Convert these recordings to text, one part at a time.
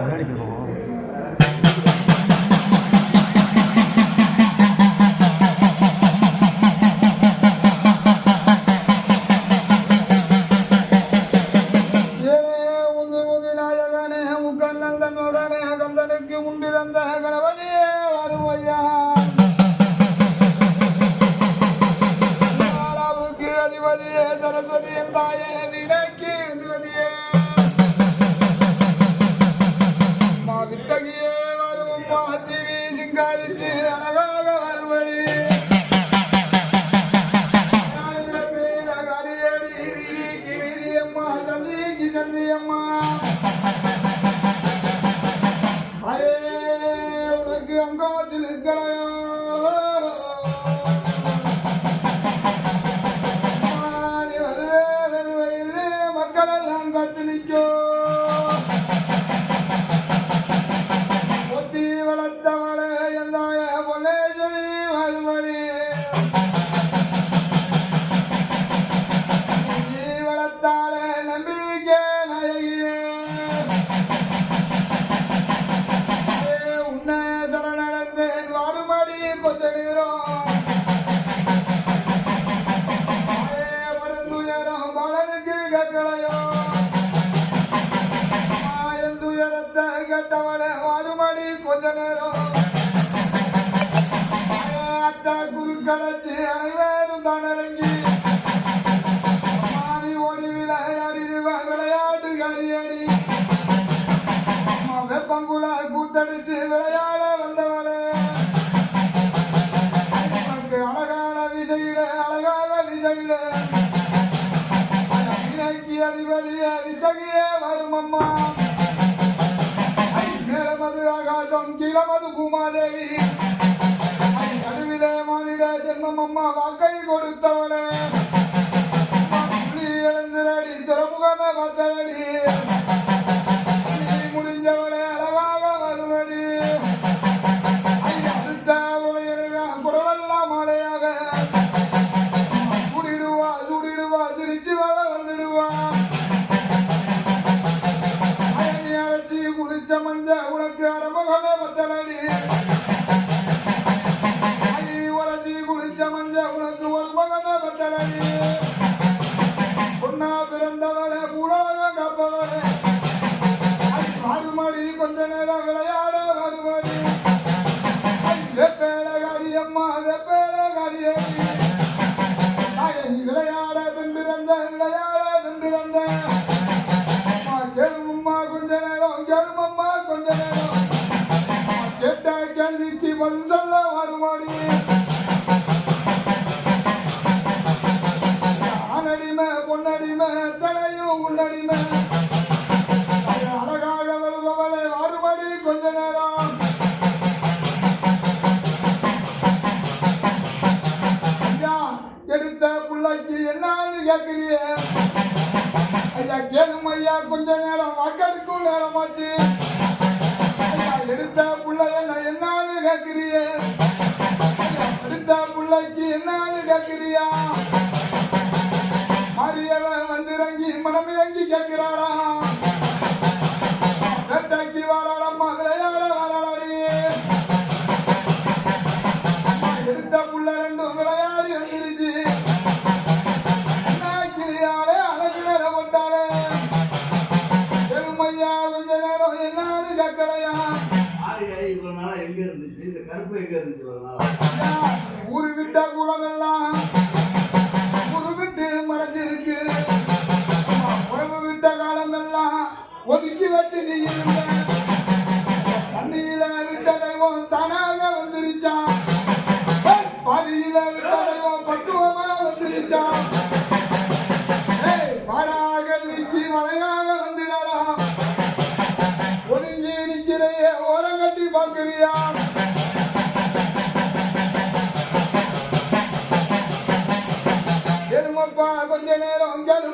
முன்னாடி போயிடுவோம் ஏழே கூத்தடித்து விளையாட வந்தவளே. உனக்கு அழகான விஜயில அழகான விஜயில. வினைக்கு அதிபதிய வித்தகிய வரும் அம்மா. மேலமது ஆகாசம் கீழமது பூமாதேவி. நடுவிலே மானிட ஜென்மம் அம்மா வாக்கை கொடுத்தவளே. எழுந்திரடி துறமுகமே பத்தரடி. மஞ்ச உனக்கு ஒரு மகமே பத்தலடி. பொண்ணா பிறந்தவளே பூராக காப்பவனே மறுமடி கொஞ்ச நேரம் விளையாட மறுமடி. வெப்பேல காரியம்மா வெப்பேல காரியடி நீ விளையாட பின் பிறந்த விளையாட பின் பிறந்த அம்மா கேளுமம்மா கொஞ்ச நேரம் கெருமம்மா கொஞ்ச நேரம். கேட்ட கேள்விக்கு பதில் சொல்ல மறுமடி. கொஞ்ச நேரம் வாக்கெடுக்கும் நேரமாச்சு. எடுத்த புள்ள என்ன என்னன்னு கேட்கிறிய எடுத்த புள்ளைக்கு என்னன்னு கேட்கிறியா மாரியவன் வந்திறங்கி மனம் இறங்கி வேட்டைக்கு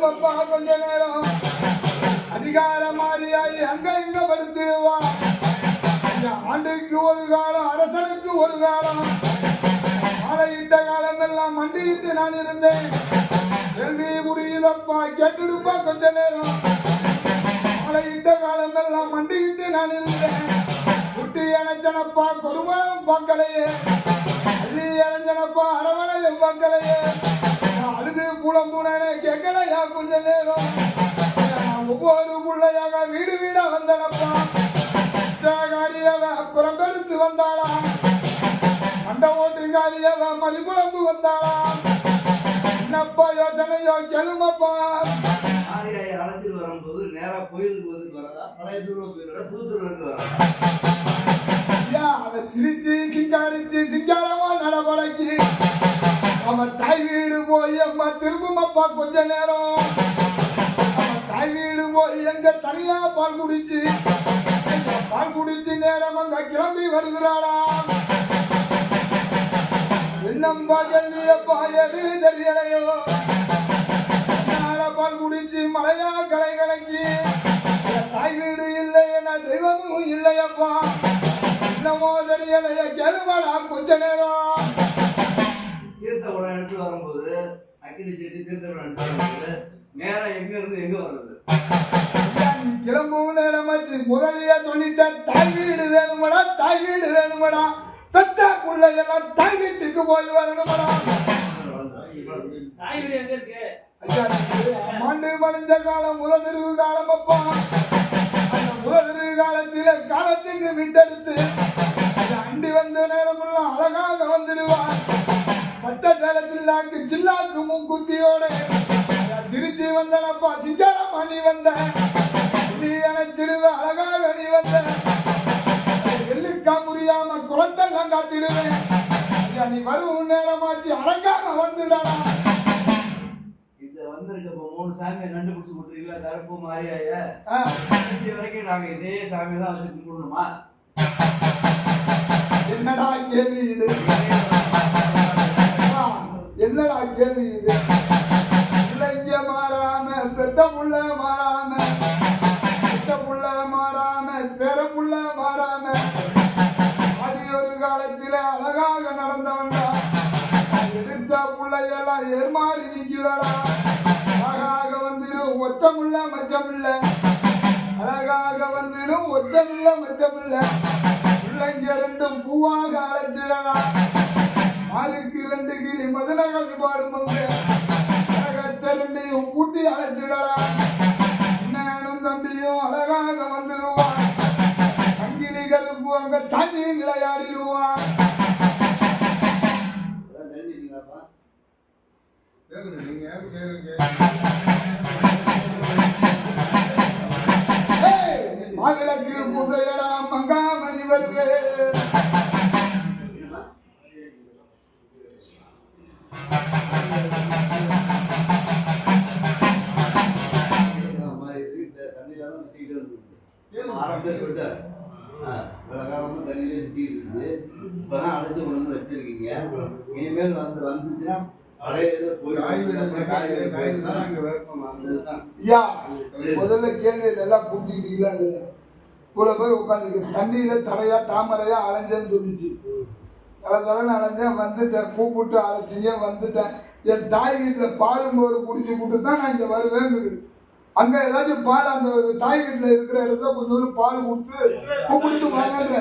நேரம் கொஞ்ச நேரம். அதிகார மாறியாயி அங்க இங்க படுத்துவா ஆண்டுக்கு ஒரு காலம் அரசனுக்கு ஒரு காலம். மாலையிட்ட காலம் எல்லாம் மண்டியிட்டு நான் இருந்தேன். கேள்வி புரியுதப்பா கேட்டுடுப்பா கொஞ்ச நேரம். மாலையிட்ட காலம் எல்லாம் மண்டியிட்டு நான் இருந்தேன். குட்டி அணைச்சனப்பா கொருமணம் பார்க்கலையே. அள்ளி அணைஞ்சனப்பா அரவணையும் பார்க்கலையே. அழுது புலம்புனே கேட்கலையா கொஞ்ச நேரம்? ஒவ்வொரு பிள்ளையாக வீடு வீடா வந்தனப்பா. காரியவ புறம்பெடுத்து வந்தாளா? மண்ட ஓட்டுக்காரியவ மதிப்புலம்பு வந்தாளா? என்னப்பா யோசனையோ கெளுமப்பா மாரியாயை அழைச்சிட்டு வரும்போது நேரா கோயிலுக்கு வந்து வரதா? பழைய தூரம் போயிடா புது தூரம் வரதா? அவ சிரிச்சு சிங்காரிச்சு சிங்காரமா நடவடைக்கு அவன் தாய் வீடு போய் அம்மா திரும்புமப்பா கொஞ்ச நேரம். அவ தாய் வீடு போய் எங்க தனியா பால் குடிச்சு பால் குடிச்சு நேரம் அங்க கிளம்பி வருகிறாளா? என்னம்பா கேள்வியப்பா எது தெரியலையோ? பால் குடிச்சு மலையா கலை கலங்கி தாய் வீடு இல்லை என தெய்வமும் இல்லையப்பா என்னமோ தெரியலைய கெருமடா கொஞ்ச நேரம். எடுத்து வரும்போது அக்கினி செட்டி தீர்த்த குடம் எடுத்து வரும்போது நேரா எங்க இருந்து எங்க நீ கிளம்பும் நேரம் வச்சு முதலியா சொல்லிட்ட தாய் வீடு வேணுமடா தாய் வீடு வேணுமடா. பெத்தா புள்ள எல்லாம் தாய் வீட்டுக்கு போய் வரணுமடா. தாய் வீடு எங்க இருக்கு? ஐயா நீ மாண்டு மடிஞ்ச காலம் முதலிருவு காலம் அப்பா. அந்த முதலிருவு காலத்தில காலத்துக்கு விட்டெடுத்து அண்டி வந்த நேரமெல்லாம் அழகாக வந்துடுவான். பட்ட சேல சில்லாக்கு சில்லாக்கு மூக்குத்தியோட சிரிச்சு வந்தனப்பா சிங்காரமா நீ வந்த. நீ அணைச்சிடுவ அழகாக நீ வந்த. எள்ளுக்கா முடியாம குளத்தெல்லாம் காத்திடுவேன். ஐயா நீ வரும் நேரமாச்சு வந்துடாடா. இந்த வந்திருக்க இப்போ மூணு சாமியை கண்டுபிடிச்சு கொடுத்துருக்கீங்களா கருப்பு மாரியாய? வரைக்கும் நாங்க இதே சாமி தான் வச்சு கும்பிடணுமா? என்னடா கேள்வி இது? என்னடா கேள்வி இது? இளைஞ மாறாம பெத்த புள்ள மாறாம பெத்த புள்ள மாறாம பெற புள்ள மாறாம அது ஒரு காலத்தில அழகாக நடந்தவன்டா. எதிர்த்த புள்ளையெல்லாம் ஏர்மாறி நிக்குதடா அழகாக வந்துடும் ஒச்சமுள்ள மச்சமுள்ள. அழகாக வந்துடும் ஒச்சமுள்ள மச்சமுள்ள. பிள்ளைங்க ரெண்டும் பூவாக அழைச்சிடலாம் நாளுக்கு இரண்டு கீழே மதுர பாடும் வந்து அழகத்தை கூட்டி அழைச்சிடலாம் நானும் தம்பியும் அழகாக வந்துடுவான். சங்கிலி கருப்பு அங்க சாஞ்சி விளையாடிடுவான் அதான் மகளுக்கு புதையடா மங்காமணி ஆரம்பத்துல சொல்லிட்டாரு. காலமா தண்ணியிலே சுத்திக்கிட்டு இருந்தது. இப்பதான் அடைச்சு கொண்டு வந்து வச்சிருக்கீங்க. இனிமேல் வந்து வந்துச்சுன்னா முதல்ல கேள்வி எல்லாம் கூட்டிக்கிட்டீங்களா கூட போய் உட்காந்துருக்கு தண்ணியில தலையா தாமரையா அலைஞ்சேன்னு சொல்லிச்சு தலை தலைன்னு அலைஞ்சேன் வந்துட்டேன் கூப்பிட்டு அழைச்சிங்க வந்துட்டேன். என் தாய் வீட்டில் பாலும் போது குடிச்சு கூட்டு தான் நான் இங்கே வருவேங்குது அங்க ஏதாச்சும் பால் அந்த தாய் வீட்டில் இருக்கிற இடத்துல கொஞ்சோண்டு பால் கொடுத்து கூப்பிட்டு வாங்கன்ற.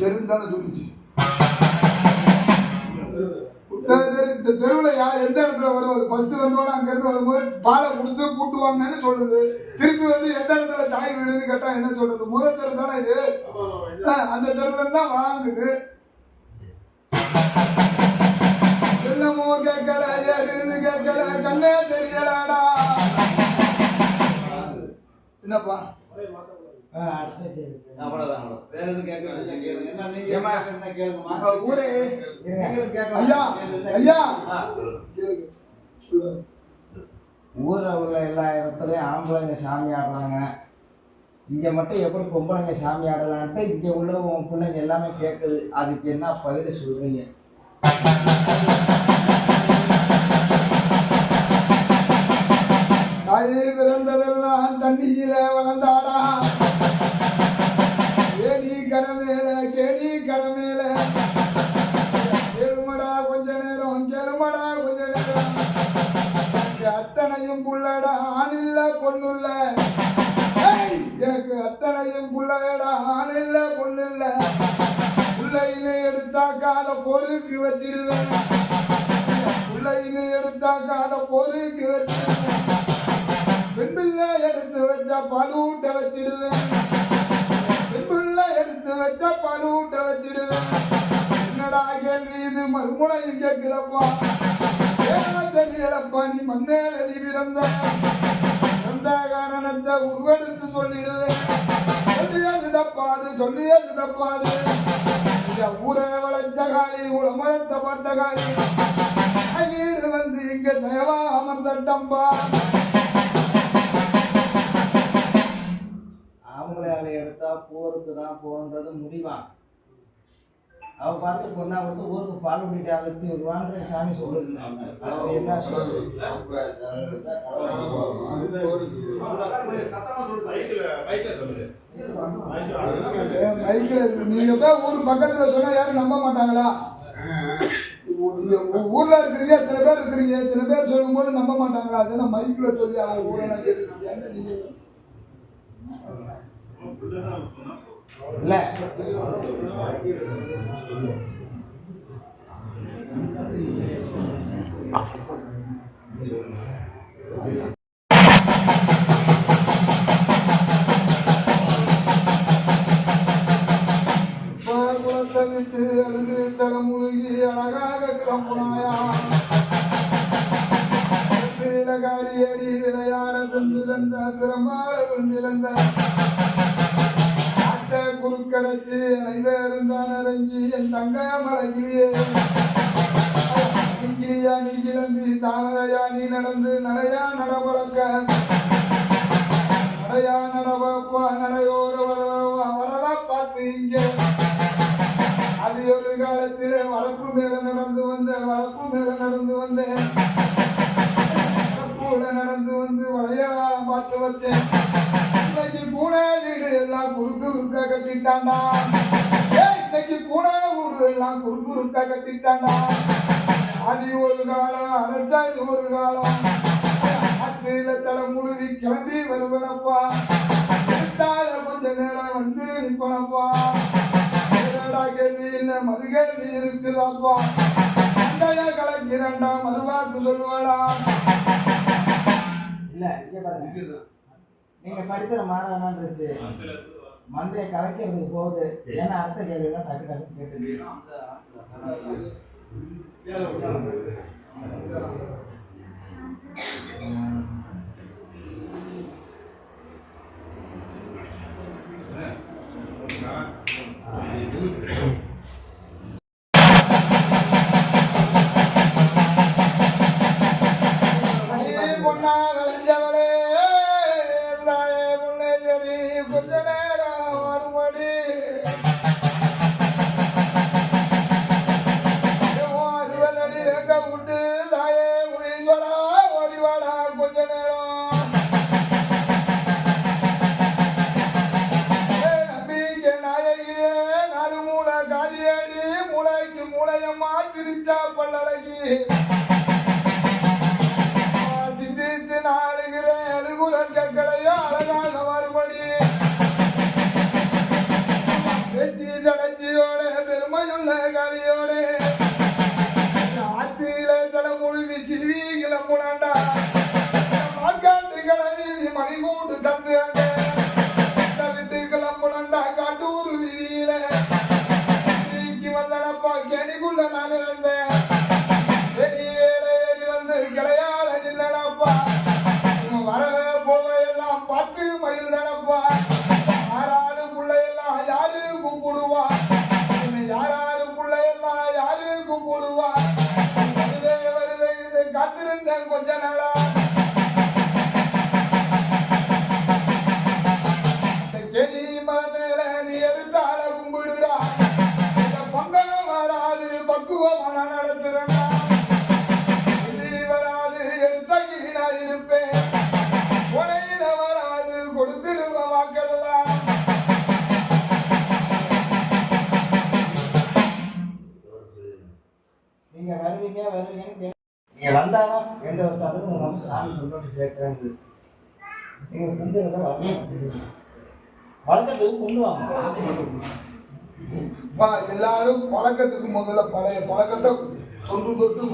தெரிந்தானே சொல்லிச்சு. தெருவில் யார் எந்த இடத்துல வருவது? ஃபர்ஸ்ட் வந்தோடனே அங்கேருந்து வரும்போது பாலை கொடுத்து கூட்டுவாங்கன்னு சொல்லுது. திருப்பி வந்து எந்த இடத்துல தாய் வீடுன்னு கேட்டா என்ன சொல்றது? முதல் தெரு தானே இது. அந்த தெருவுல தான் வாங்குது. என்னமோ கேட்கல ஏதுன்னு கேட்கல கண்ணே தெரியலடா. என்னப்பா? அவ்வளவுதான், அவ்வளவு. வேற எதுவும் கேட்கறது கேளுங்க. என்ன நீங்க? கேட்கறதுன்னா கேளுங்கம்மா. ஊரே. ஐயா ஐயா கேளுங்க. ஊரில் உள்ள எல்லா இடத்துலையும் ஆம்பளைங்க சாமி ஆடுறாங்க இங்கே மட்டும் எப்படி பொம்பளைங்க சாமி ஆடலான்ட்டு இங்கே உள்ள உன் பிள்ளைங்க எல்லாமே கேட்குது அதுக்கு என்ன பதில் சொல்கிறீங்க தாயே பிறந்ததெல்லாம் தண்ணியில வளர்ந்தாடா கரமேல கேடி கரமேல. கேளுமடா கொஞ்ச நேரம் கேளுமடா கொஞ்ச நேரம். அத்தனையும் புள்ளடா ஆணில்ல பொண்ணுல்ல எனக்கு அத்தனையும் ஆண் இல்ல பொண்ணு இல்ல. எடுத்தாக்காத எடுத்தாக்கா அதை வச்சிடுவேன். புள்ளையின்னு எடுத்தாக்கா அதை வச்சிடுவேன். பெண் பிள்ளை எடுத்து வச்சா பழுவூட்ட வச்சிடுவேன். பிள்ளை எடுத்து வச்சா பழுவூட்ட வச்சிடுவேன். என்னடா கேள்வி இது? மறுமுனையும் கேட்கிறப்பா. தெரியலப்பா நீ மண்ணேல நீ பிறந்த. சொந்த காரணத்தை உருவெடுத்து சொல்லிடுவேன். சொல்லியது தப்பாது சொல்லியது தப்பாது ஊரை வளைச்ச காளி உளமரத்தை பார்த்த காளி. வந்து இங்க தயவா அமர்ந்தட்டம்பா எடுத்தா போருக்கு தான் போகன்றது முடிவான் அவ பார்த்து பொண்ணா கொடுத்து ஊருக்கு பால் விட்டுட்டு அகத்தி வருவான்ற சாமி சொல்லுது என்ன சொல்லுது மைக்ல நீங்க போய் ஊர் பக்கத்துல சொன்னா யாரும் நம்ப மாட்டாங்களா? ஊர்ல இருக்கிறீங்க எத்தனை பேர் இருக்கிறீங்க? எத்தனை பேர் சொல்லும் போது நம்ப மாட்டாங்களா? அதெல்லாம் மைக்ல சொல்லி அவங்க ஊரை நான் கேட்டுருக்கீங்க நீங்க இல்லை. வந்து வளையலாம் பார்த்து வச்சேன். இன்னைக்கு பூனை வீடு எல்லாம் குறுக்கு குறுக்க கட்டிட்டாண்டா இன்னைக்கு பூனை வீடு எல்லாம் குறுக்கு குறுக்க கட்டிட்டாண்டா அது ஒரு காலம் அரைச்சாது ஒரு காலம். அத்தில தலை முழுவி கிளம்பி வருவனப்பா. எடுத்தால கொஞ்ச நேரம் வந்து நிப்பனப்பா. கேள்வி என்ன மது கேள்வி இருக்குதாப்பா. அண்டைய கலக்கிறண்டா மறுவாக்கு சொல்லுவாடா. இல்ல இங்க பாருங்க. நீங்க படிக்கிற மாணவன் இருந்துச்சு மண்டையை கலைக்கிறதுக்கு போகுது. ஏன்னா அடுத்த கேள்வியெல்லாம் டக்கு டக்கு கேட்டுது ஐயே வருவீங்க வருவீங்கன்னு நீங்க வந்தாலும் எந்த ஒரு தடவை உங்க நம்ம சாமி கொண்டு வந்து சேர்க்கிறேன் நீங்க கும்பிடுறத வரணும் வளர்க்கறதுக்கு கொண்டு வாங்க. பா, எல்லாரும் பழக்கத்துக்கு முதல்ல பழைய பழக்கத்தை தொன்று தொட்டு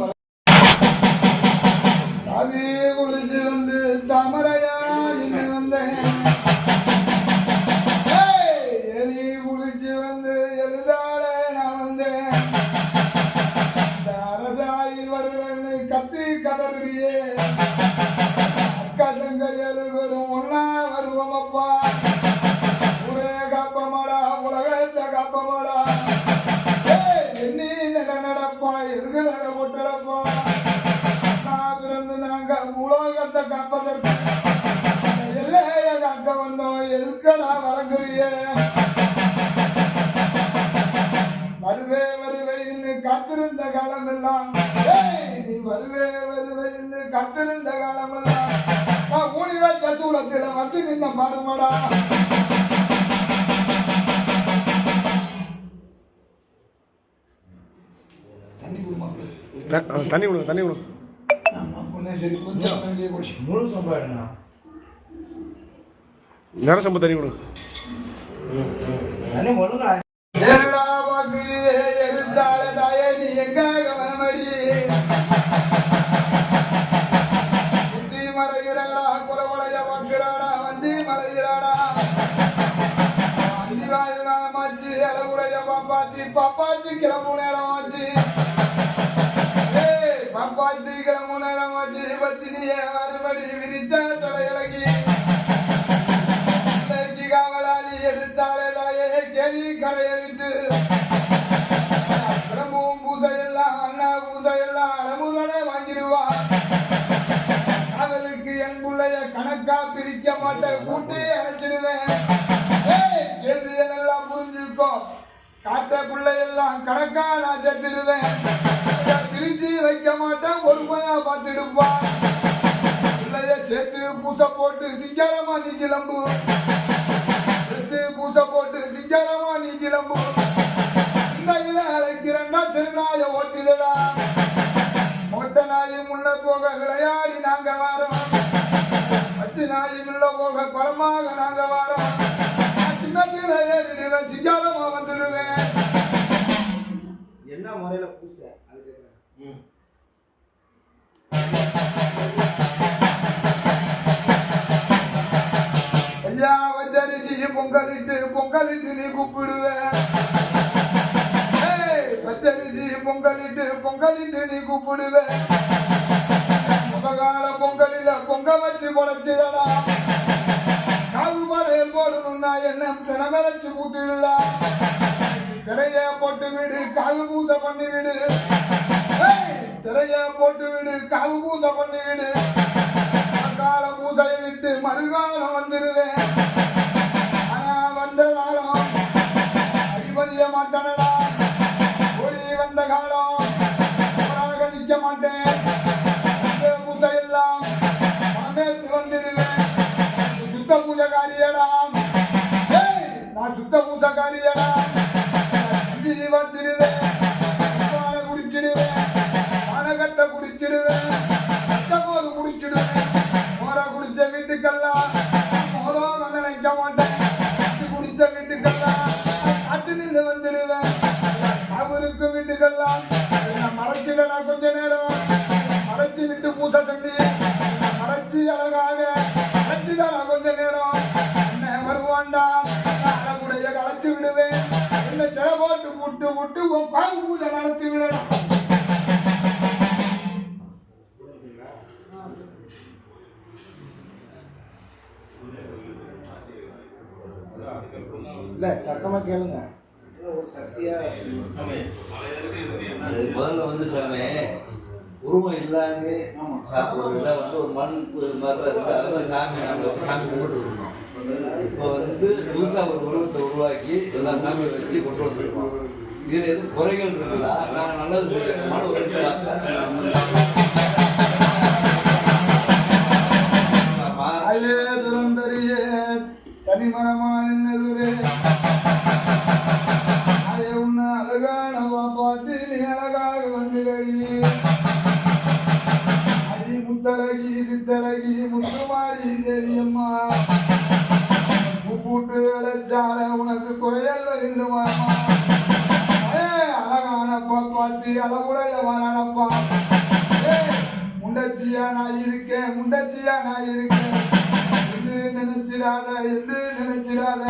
அக்கா தங்க ஏழு பேரும் ஒன்னா வருவோம் அப்பா. ஒரே காப்பமாடா உலகத்தை காப்பமாடா. என்ன நட நடப்பா எருது நட ஒட்டடப்பா நான் பிறந்து நாங்க உலகத்தை காப்பதற்கு எல்லைய காக்க வந்தோம் எதுக்கடா வளர்க்குறிய. வருவே வருவேன்னு காத்திருந்த காலம் எல்லாம் நீ வருவே வருவேன்னு காத்திருந்த காலம் எல்லாம் வந்து நின்ன பாருமாடா தண்ணி ஆ, தண்ணி கொடுங்க தண்ணி கொடுங்க ஆமா பொண்ணே பாப்பாத்தி பாப்பாத்தி கிளம்பு நேரமாச்சு ஏய், பாப்பாத்தி கிளம்பு நேரமாச்சு பத்தினியே மறுபடி விரிச்ச தடையலகி இன்றைக்கு காவலாளி எடுத்தாலே தாயே கேலி கரையை விட்டு. கிளம்பும் பூசையெல்லாம் அண்ணா பூசையெல்லாம் அடமுதனே வாங்கிடுவா. அவளுக்கு என் பிள்ளைய கணக்கா பிரிக்க மாட்டேன் கூட்டி அணைச்சிடுவேன் ஏய், கேள்வியை நல்லா புரிஞ்சுக்கோ. காட்ட பிள்ளையெல்லாம் கணக்கா நான் சேர்த்துடுவேன் பிரிச்சு வைக்க மாட்டேன் பொறுமையா பார்த்துடுப்பான். பிள்ளைய சேர்த்து பூசை போட்டு சிங்காரமா நீ கிளம்பு. சேர்த்து பூசை போட்டு சிங்காரமா நீ கிளம்பு. இந்த இல அழைக்கிறண்டா சிறுநாய ஓட்டிடடா. மொட்டை நாய் முன்ன போக விளையாடி நாங்க வாரோம். பத்து நாய் முள்ள போக படமாக நாங்க வாரோம். சின்னத்தில் ஏறிடுவேன் சிங்காரமா வந்துடுவேன். என்ன முறையில பூச? அது கேக்குறேன். ம். ஐயா வச்சரிசி பொங்கலிட்டு பொங்கலிட்டு நீ கூப்பிடுவேன் ஏய், பச்சரிசி பொங்கலிட்டு பொங்கலிட்டு நீ கூப்பிடுவேன் முதகால பொங்கலில பொங்க வச்சு படைச்சிடலா காவு படையல் போடணும்னா என்ன தினமரைச்சு ஊத்திடலாம் திரைய போட்டு விடு காவு பூசை பண்ணி விடு திரைய போட்டு விடு காவு பூசை பண்ணி விடு கால பூசையை விட்டு மறுகாலம் வந்துடுவேன் ஆனா வந்த காலம் அடிபடிய மாட்டானடா. ஓடி வந்த காலம். நிக்க மாட்டேன். பூஜை நடத்தி விடலாம் இல்ல சத்தமா கேளுங்க. ஒரு சக்தியா அது முதல்ல வந்து சாமி உருவம் இல்லாம வந்து ஒரு மண் ஒரு மாதிரி இருக்கு அதெல்லாம் சாமி நம்ம சாமி கும்பிட்டு இருக்கணும். இப்போ வந்து புதுசா ஒரு உருவத்தை உருவாக்கி எல்லா சாமியை வச்சு கொண்டு வந்துருக்கோம் இதுல எதுவும் குறைகள் இருக்குதா? நான் நல்லது சொல்லிருக்கமான ஒரு ரெண்டு வார்த்தை. உன்னை பார்த்து நீ அழகாக முத்தழகி சித்தழகி முத்துமாரி தேவியம்மா. அழகானப்பா கூட அளவுடைய வரானப்பா முண்டச்சியா நான் இருக்கேன் முண்டச்சியா நான் இருக்கேன். என்று நினைச்சிடாத என்று நினைச்சிடாத.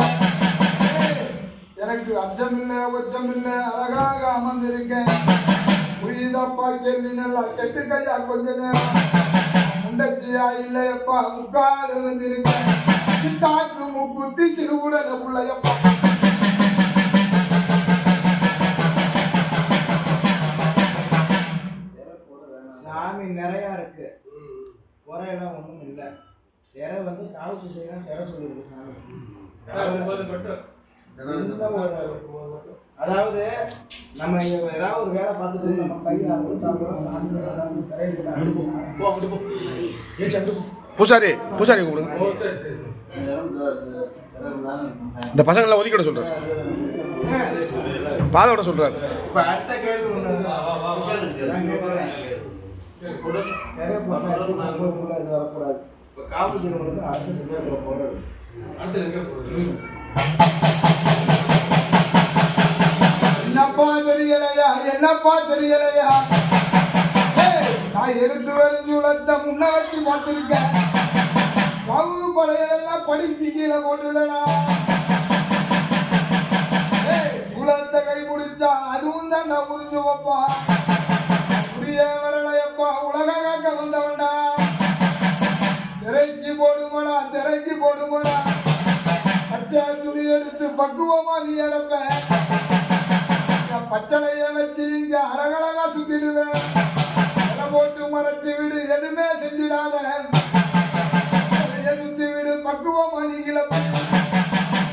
எனக்கு அச்சம் இல்லை ஒச்சம் இல்லை அழகாக அமர்ந்திருக்கேன். புரியுதாப்பா கேள்வி நல்லா கெட்டு கையா கொஞ்ச நேரம். முண்டச்சியா இல்லையப்பா முக்கால் வந்திருக்கேன் சித்தாக்கு முக்குத்தி சிறுவுடல பிள்ளையப்பா சாமி நிறையா இருக்கு. குறையெல்லாம் ஒன்றும் இல்லை. திரை வந்து காவுக்கு செய்யலாம் திரை சொல்லியிருக்கு சாமி. அதாவது நம்ம இங்க ஏதாவது ஒரு வேலை பார்த்துட்டு நம்ம கையை அமுத்தா கூட சாமி ஏதாவது திரையில அனுப்புவோம். பூசாரி பூசாரி கூப்பிடுங்க இந்த பசங்களை ஒதுக்கிட சொல்றாரு. பாதோட சொல்றாரு. வரக்கூடாது. இப்ப காவல் துறையினருக்கு அடுத்த கேள்வி போடுறது. என்னப்பா தெரியலையா என்னப்பா தெரியலையா ஏய், நான் எடுத்து வரைஞ்சு உலகத்தை முன்ன வச்சு பார்த்திருக்கேன் வகுப்பு படையெல்லாம் படிச்சு கீழே போட்டுடனா உலகத்தை கை பிடிச்சா அதுவும் தான் நான் புரிஞ்சு வைப்பா புரிய வரலையப்பா உலக காக்க வந்தவன்டா. திரைக்கு போடுமடா திரைக்கு போடுமடா பச்சை துணி எடுத்து பக்குவமா நீ எடுப்ப பச்சளைய வச்சு இங்க அழகழகா சுத்திடுவேன். போட்டு மறைச்சு விடு எதுவுமே செஞ்சிடாத. சுத்தி விடு பக்குவமா நீ கிளப்பு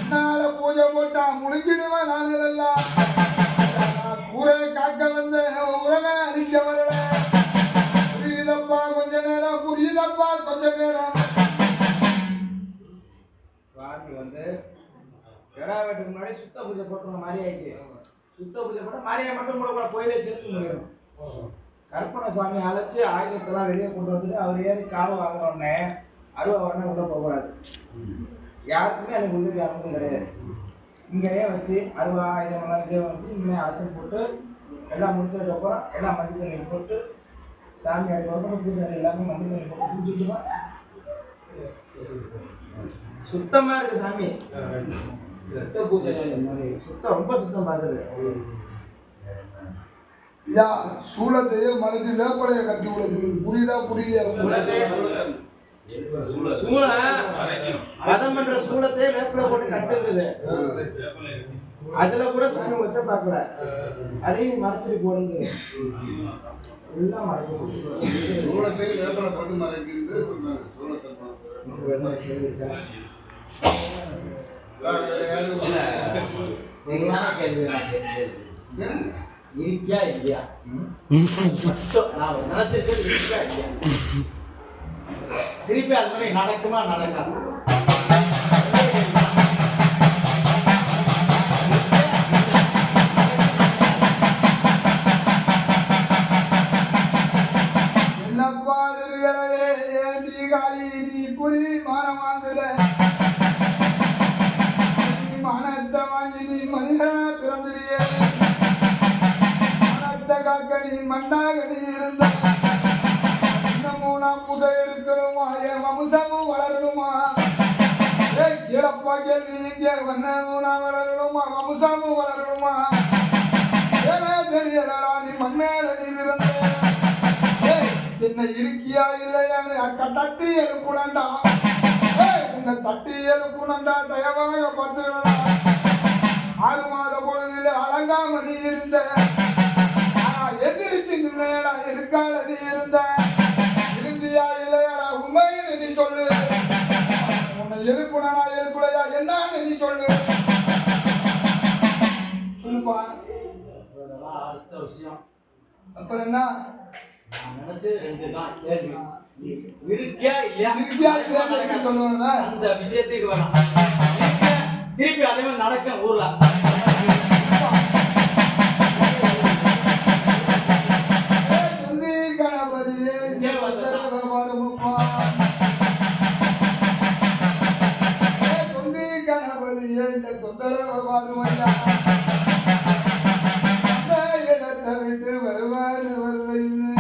என்னால பூஜை போட்டா முடிஞ்சிடுவேன் நான் எல்லாம். நான் காக்க வந்த உலக அழிக்க வரல சுவாமி வந்து கிடா வெட்டுக்கு முன்னாடி சுத்த பூஜை போட்டுருவோம் மாதிரி ஆயிடுச்சு சுத்த பூஜை போட்டு மாரியா மட்டும் கூட கூட கோயிலே சேர்த்து முடியும். கற்பனை சுவாமி அழைச்சு ஆயுதத்தெல்லாம் வெளியே கொண்டு வந்துட்டு அவர் ஏறி காலம் வாங்க உடனே அருவா உடனே உள்ள போகக்கூடாது யாருக்குமே எனக்கு உள்ளுக்கு அனுமதி கிடையாது. இங்கேயே வச்சு அருவா ஆயுதம் எல்லாம் வச்சு இங்கே அழைச்சி போட்டு எல்லாம் முடிச்சதுக்கப்புறம் எல்லாம் மஞ்சள் போட்டு சாமி அடி வரணும் பூஜை எல்லாமே பூஜிட்டு தான் சுத்தமா இருக்கு சாமி. சுத்த பூஜை. சுத்தம் ரொம்ப சுத்தமா இருக்குது. யா சூளத்தையே மறைச்சு வேப்பலையை கட்டி விட சொல்லுது புரியுதா புரியலையா? சூளம் பதம் பண்ற சூளத்தையே வேப்பில போட்டு கட்டுறது அதுல கூட சாமி வச்ச பார்க்கல. அதையும் நீ மறைச்சிட்டு போடுங்க. எல்லாம் கேட்கிறேன். இருக்கியா இல்லையா? நான் நினைச்சிருக்கேன் இருக்கியா இல்லையா? திருப்பி அது மாதிரி நடக்குமா நடக்காது? சொல்லு. உன்னை எழுப்புனடா எழுப்புலையா? என்னன்னு நீ சொல்லு. சொல்லுப்பா. அடுத்த விஷயம் அப்புறம் என்ன? நான் நினைச்சு ரெண்டு தான் கேள்வி. இருக்கியா இல்லையா? இருக்கியா இல்லையான்னு சொல்லுவாங்க அந்த விஷயத்துக்கு வேணாம்? திருப்பி அதே மாதிரி நடக்கும் ஊர்ல. கணபதியே. தொந்தரவு பாதுமையா இடத்தை விட்டு வருவைன்னு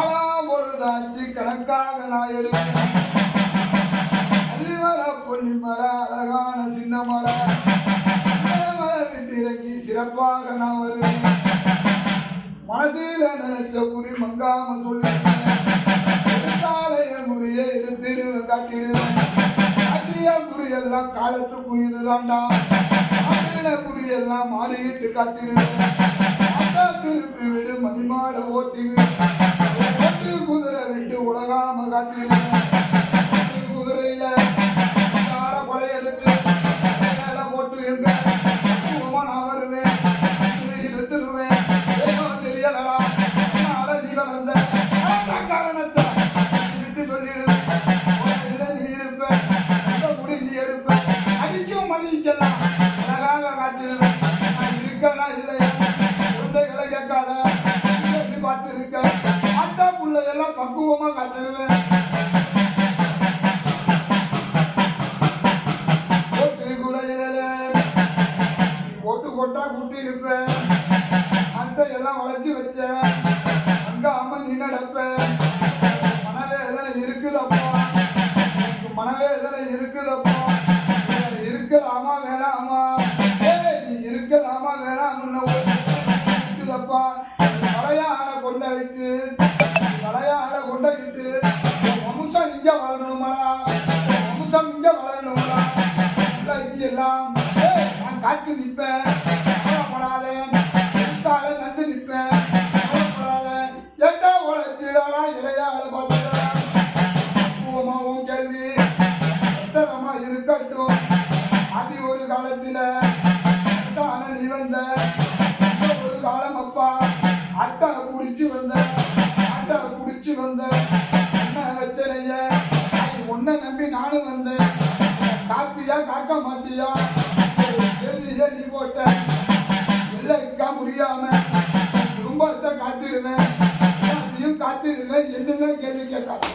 ஆனா பொழுதாச்சு கணக்காக நான் எடுப்பேன். அள்ளிமலை பொன்னிமலை அழகான சின்ன மலை விட்டு இறங்கி சிறப்பாக நான் வருவேன். மனசில நினைச்ச குறி மங்காம காலைய முறையை எடுத்திடுவேன் காட்டிடுவேன். அடிய எல்லாம் காலத்து குயிலு தாண்டா ஆடின குறியெல்லாம் மாடிட்டு காத்திடுவேன் அக்கா திருப்பி விடு மணிமாட ஓட்டி விடு குதிரை விட்டு உலகாம காத்திடுவேன் பக்குவமா காத்திருவேன் வந்த ஒரு காலம் அப்பா அட்டா குடிச்சு வந்த. அட்டா குடிச்சு வந்த. என்ன வச்சனைய உன்னை நம்பி நானும் வந்தேன். காப்பியா காக்க மாட்டியா? ஒரு கேள்விய நீ போட்ட. இல்லைக்கா முடியாம. குடும்பத்தை காத்திருவேன் எல்லாத்தையும் காத்திடுவேன். என்னமே கேள்வி கேட்காத?